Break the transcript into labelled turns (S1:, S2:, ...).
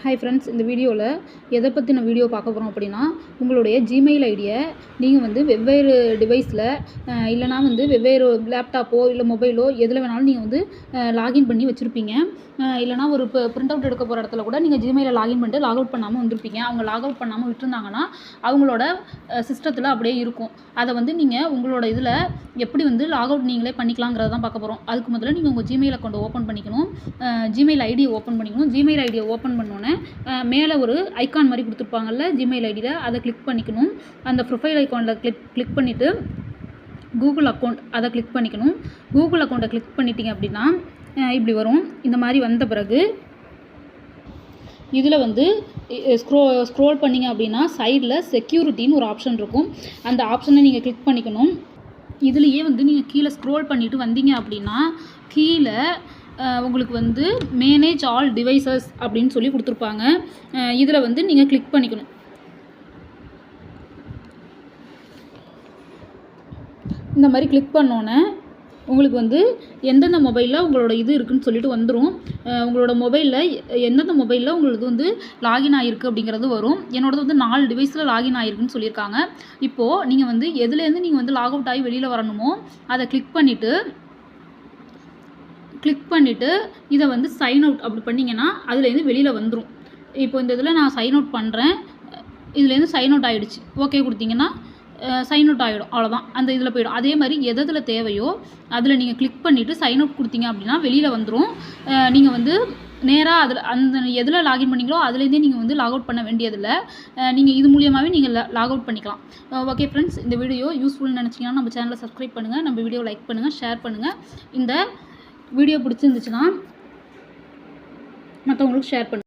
S1: Hi friends இந்த வீடியோவில் எதை பற்றின வீடியோ பார்க்க போகிறோம் அப்படின்னா உங்களுடைய ஜிமெயில் ஐடியை நீங்கள் வந்து வெவ்வேறு டிவைஸில் இல்லைனா வந்து வெவ்வேறு லேப்டாப்போ இல்லை மொபைலோ எதில் வேணாலும் நீங்கள் வந்து லாகின் பண்ணி வச்சுருப்பீங்க. இல்லைனா ஒரு இப்போ பிரிண்ட் அவுட் எடுக்க போகிற இடத்துல கூட நீங்கள் ஜிமெயிலில் லாகின் பண்ணிட்டு லாக் அவுட் பண்ணாமல் வந்திருப்பீங்க. அவங்க லாக் அவுட் பண்ணாமல் விட்டுருந்தாங்கன்னா அவங்களோட சிஸ்டத்தில் அப்படியே இருக்கும். அதை வந்து நீங்கள் உங்களோட இதில் எப்படி வந்து லாக் அவுட் நீங்களே பண்ணிக்கலாங்கிறத தான் பார்க்க போகிறோம் அதுக்கு முதல்ல நீங்கள் உங்கள் ஜிமெயில் அக்கௌண்ட் ஓப்பன் பண்ணிக்கணும். ஜிமெயில் ஐடியை ஓப்பன் பண்ணிக்கணும். ஜிமெயில் ஐடியை ஓப்பன் பண்ணோன்னே மேலே ஒரு ஐக்கான் மாதிரி கொடுத்துருப்பாங்கல்ல ஜிமெயில் ஐடியில் அதை கிளிக் பண்ணிக்கணும். அந்த ப்ரொஃபைல் ஐக்கானில் கிளிக் கிளிக் பண்ணிவிட்டு கூகுள் அக்கௌண்ட் அதை கிளிக் பண்ணிக்கணும். கூகுள் அக்கௌண்ட்டை கிளிக் பண்ணிட்டீங்க அப்படின்னா இப்படி வரும். இந்த மாதிரி வந்த பிறகு இதில் வந்து ஸ்க்ரோ ஸ்க்ரோல் பண்ணிங்க அப்படின்னா சைடில் செக்யூரிட்டின்னு ஒரு ஆப்ஷன் இருக்கும். அந்த ஆப்ஷனை நீங்கள் கிளிக் பண்ணிக்கணும். இதுலேயே வந்து நீங்கள் கீழே ஸ்க்ரோல் பண்ணிவிட்டு வந்தீங்க அப்படின்னா கீழே உங்களுக்கு வந்து மேனேஜ் ஆல் டிவைசஸ் அப்படின்னு சொல்லி கொடுத்துருப்பாங்க. இதில் வந்து நீங்கள் கிளிக் பண்ணிக்கணும். இந்த மாதிரி கிளிக் பண்ணோன்னே உங்களுக்கு வந்து எந்தெந்த மொபைலில் உங்களோட இது இருக்குதுன்னு சொல்லிட்டு வந்துடும் உங்களோட மொபைலில் எந்தெந்த மொபைலில் உங்களுக்கு வந்து லாகின் ஆகிருக்கு அப்படிங்கிறது வரும். என்னோடது வந்து நாலு டிவைஸில் லாகின் ஆகிருக்குன்னு சொல்லியிருக்காங்க. இப்போது நீங்கள் வந்து எதுலேருந்து நீங்கள் வந்து லாக் அவுட் ஆகி வெளியில் வரணுமோ அதை கிளிக் பண்ணிவிட்டு கிளிக் பண்ணிவிட்டு இதை வந்து சைன் அவுட் அப்படி பண்ணிங்கன்னா அதுலேருந்து வெளியில் வந்துடும் இப்போ இந்த இதில் நான் சைன் அவுட் பண்ணுறேன் இதுலேருந்து சைன் அவுட் ஆகிடுச்சு ஓகே கொடுத்தீங்கன்னா சைன் அவுட் ஆகிடும் அவ்வளோதான் அந்த இதில் போயிடும். அதே மாதிரி எதில் தேவையோ அதில் நீங்கள் கிளிக் பண்ணிவிட்டு சைன் அவுட் கொடுத்தீங்க அப்படின்னா வெளியில் வந்துடும் நீங்கள் வந்து நேராக அதில் அந்த எதில் லாகின் பண்ணிங்களோ அதுலேருந்தே நீங்கள் வந்து லாக் அவுட் பண்ண வேண்டியதில்லை. நீங்கள் இது மூலியமாகவே நீங்கள் லாக் அவுட் பண்ணிக்கலாம். ஓகே ஃப்ரெண்ட்ஸ் இந்த வீடியோ யூஸ்ஃபுல்னு நினச்சிங்கன்னா நம்ம சேனலை சப்ஸ்கிரைப் பண்ணுங்கள் நம்ம வீடியோ லைக் பண்ணுங்கள் ஷேர் பண்ணுங்கள் இந்த வீடியோ பிடிச்சிருந்துச்சுன்னா மற்றவங்களுக்கு ஷேர் பண்ணுங்கள்